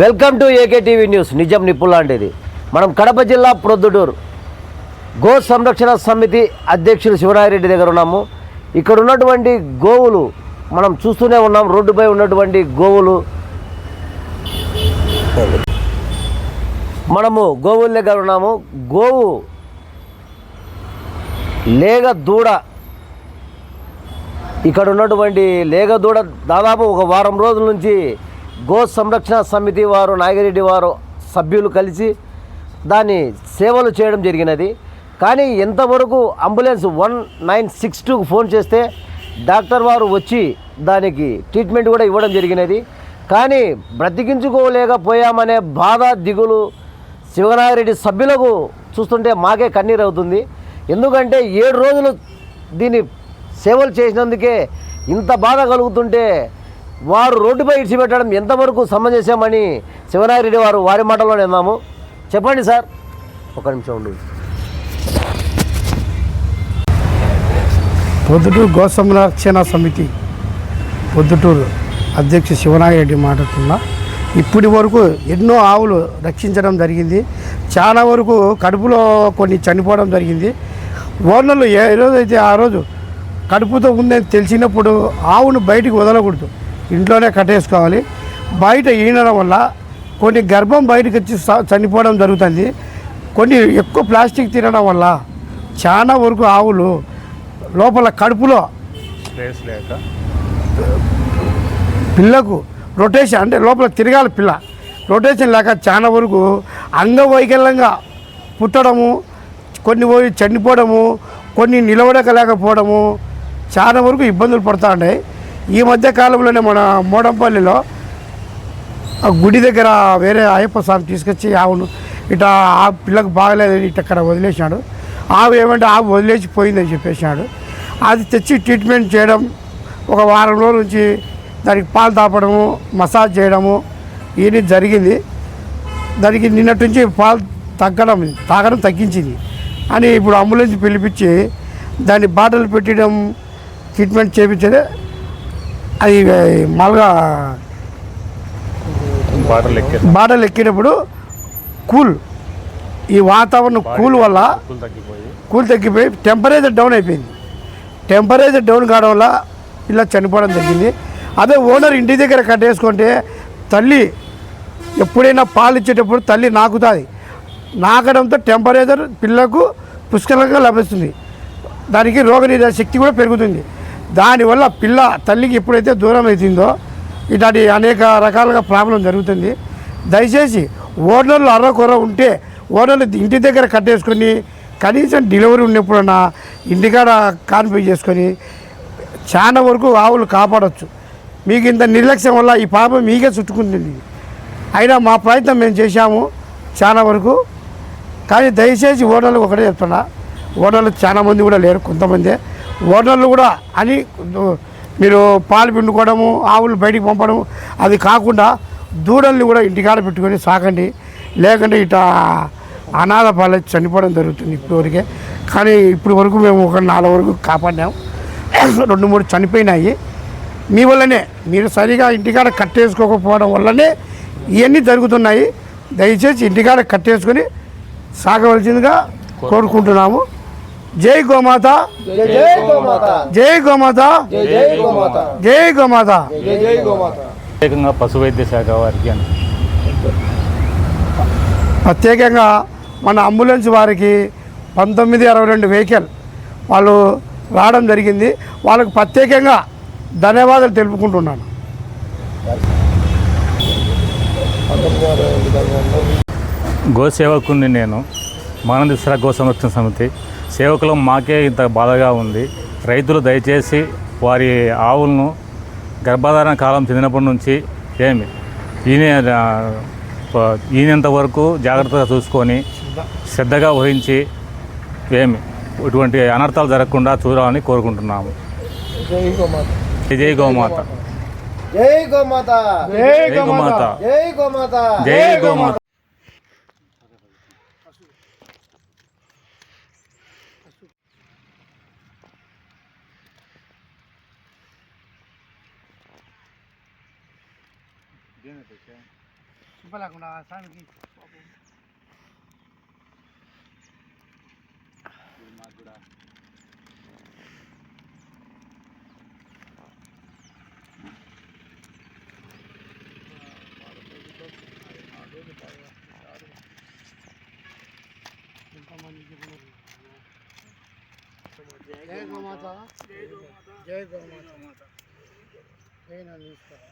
Welcome to AKTV news. నిజం నిప్పు లాంటిది. మనం కడప జిల్లా ప్రొద్దుటూరు గో సంరక్షణ సమితి అధ్యక్షులు శివరాయరెడ్డి దగ్గర ఉన్నాము. ఇక్కడ ఉన్నటువంటి గోవులు మనం చూస్తూనే ఉన్నాం. రోడ్డుపై ఉన్నటువంటి గోవులు. మనము గోవుల దగ్గర ఉన్నాము. గోవు లేగ దూడ. ఇక్కడ ఉన్నటువంటి లేగ దూడ దాదాపు ఒక వారం రోజుల నుంచి గో సంరక్షణ సమితి వారు నాగిరెడ్డి వారు సభ్యులు కలిసి దాన్ని సేవలు చేయడం జరిగినది. కానీ ఎంతవరకు అంబులెన్స్ వన్ నైన్ సిక్స్ టూకు ఫోన్ చేస్తే డాక్టర్ వారు వచ్చి దానికి ట్రీట్మెంట్ కూడా ఇవ్వడం జరిగినది. కానీ బ్రతికించుకోలేకపోయామనే బాధ దిగులు శివనాగిరెడ్డి సభ్యులకు చూస్తుంటే మాకే కన్నీరు అవుతుంది. ఎందుకంటే ఏడు రోజులు దీన్ని సేవలు చేసినందుకే ఇంత బాధ కలుగుతుంటే వారు రోడ్డుపై ఇడిచిపెట్టడం ఎంతవరకు సమంజసమని శివనాగిరెడ్డి వారు వారి మాటలోనే విన్నాము. చెప్పండి సార్. ఒక నిమిషం ఉండు. పొద్దుటూరు గో సంరక్షణ సమితి పొద్దుటూరు అధ్యక్ష శివనాగిరెడ్డి మాట్లాడుతున్నా. ఇప్పటి వరకు ఎన్నో ఆవులు రక్షించడం జరిగింది. చాలా వరకు కడుపులో కొన్ని చనిపోవడం జరిగింది. ఓనర్లు ఏ రోజైతే ఆ రోజు కడుపుతో ఉందని తెలిసినప్పుడు ఆవును బయటికి వదలకూడదు. ఇంట్లోనే కట్టేసుకోవాలి. బయట ఈనడం వల్ల కొన్ని గర్భం బయటకు వచ్చి చనిపోవడం జరుగుతుంది. కొన్ని ఎక్కువ ప్లాస్టిక్ తినడం వల్ల చాలా వరకు ఆవులు లోపల కడుపులో పిల్లకు రొటేషన్ అంటే లోపల తిరగాలి పిల్ల. రొటేషన్ లేక చాలా వరకు అంగవైకల్యంగా పుట్టడము కొన్ని పోయి చనిపోవడము కొన్ని నిలబడకలేకపోవడము చాలా వరకు ఇబ్బందులు పడుతూ ఉన్నాయి. ఈ మధ్య కాలంలోనే మన మోడంపల్లిలో ఆ గుడి దగ్గర వేరే అయ్యప్ప స్వామి తీసుకొచ్చి ఆవును ఇట్లా ఆ పిల్లకు బాగలేదని ఇట్లా అక్కడ వదిలేసినాడు ఆవు ఏమంటే ఆవు వదిలేసి పోయిందని చెప్పేసినాడు అది తెచ్చి ట్రీట్మెంట్ చేయడం ఒక వారం రోజుల నుంచి దానికి పాలు తాపడము మసాజ్ చేయడము ఇవన్నీ జరిగింది. దానికి నిన్నటి నుంచి పాలు తగ్గడం తాగడం తగ్గించింది. అని ఇప్పుడు అంబులెన్స్ పిలిపించి దాన్ని బాటలు పెట్టడం ట్రీట్మెంట్ చేయించేది అది మామూలుగా బాటలు ఎక్కే బాటలు ఎక్కినప్పుడు కూల్. ఈ వాతావరణం కూల్ వల్ల కూల్ తగ్గిపోయి టెంపరేచర్ డౌన్ అయిపోయింది. టెంపరేచర్ డౌన్ కావడం వల్ల ఇలా చనిపోవడం జరిగింది. అదే ఓనర్ ఇంటి దగ్గర కట్టేసుకుంటే తల్లి ఎప్పుడైనా పాలు ఇచ్చేటప్పుడు తల్లి నాకుతుంది. నాకడంతో టెంపరేచర్ పిల్లకు పుష్కలంగా లభిస్తుంది. దానికి రోగనిరోధక శక్తి కూడా పెరుగుతుంది. దానివల్ల పిల్ల తల్లికి ఎప్పుడైతే దూరం అవుతుందో ఇట్లాంటి అనేక రకాలుగా ప్రాబ్లం జరుగుతుంది. దయచేసి ఓనర్లు అర్రకొర ఉంటే ఓనర్లు ఇంటి దగ్గర కట్టేసుకొని కనీసం డెలివరీ ఉన్నప్పుడన్నా ఇంటికాడ కాన్ఫై చేసుకొని చాలా వరకు ఆవులు కాపాడవచ్చు మీకు ఇంత నిర్లక్ష్యం వల్ల ఈ పాపం మీకే చుట్టుకుంటుంది. అయినా మా ప్రయత్నం మేము చేశాము చాలా వరకు. కానీ దయచేసి ఓనర్లకు ఒకటే చెప్తున్నా ఓనర్లు చాలా మంది కూడా లేరు కొంతమందే. ఓనర్లు కూడా అని మీరు పాలు పిండుకోవడము ఆవులు బయటికి పంపడము అది కాకుండా దూడల్ని కూడా ఇంటికాడ పెట్టుకొని సాకండి లేకుంటే ఇట అనాథ పాలు చనిపోవడం జరుగుతుంది ఇప్పటివరకే. కానీ ఇప్పటి వరకు మేము ఒక నాలుగు వరకు కాపాడినాం. రెండు మూడు చనిపోయినాయి. మీ వల్లనే మీరు సరిగా ఇంటికాడ కట్టేసుకోకపోవడం వల్లనే ఇవన్నీ జరుగుతున్నాయి. దయచేసి ఇంటికాడ కట్టేసుకొని సాగవలసిందిగా కోరుకుంటున్నాము. జై గోమాత. జై గోమాత. జై గోమాత. జై గోమాత. జై గోమాత. జై గోమాత. ప్రత్యేకంగా పశు వైద్య శాఖ వారికి ప్రత్యేకంగా మన అంబులెన్స్ వారికి పంతొమ్మిది అరవై రెండు వెహికల్ వాళ్ళు రావడం జరిగింది. వాళ్ళకు ప్రత్యేకంగా ధన్యవాదాలు తెలుపుకుంటున్నాను. గో సేవకుని నేను మానందిశ్వర గో సంరక్షణ సమితి సేవకులు మాకే ఇంత బాధగా ఉంది. రైతులు దయచేసి వారి ఆవులను గర్భధారణ కాలం చెందినప్పటి నుంచి ఏమి ఈయన ఈయనంత వరకు జాగ్రత్తగా చూసుకొని శ్రద్ధగా వహించి ఏమి ఇటువంటి అనర్థాలు జరగకుండా చూడాలని కోరుకుంటున్నాము. జై గోమాత. జై గోమాత. జై గోమాత. జై గోమాత. జై గోమాత. జై గోమాత చెప్పలేకుండా ఆ స్వామికి ఎంతమందికి జై గోమాత జై గోమాత జై నందీశ్వర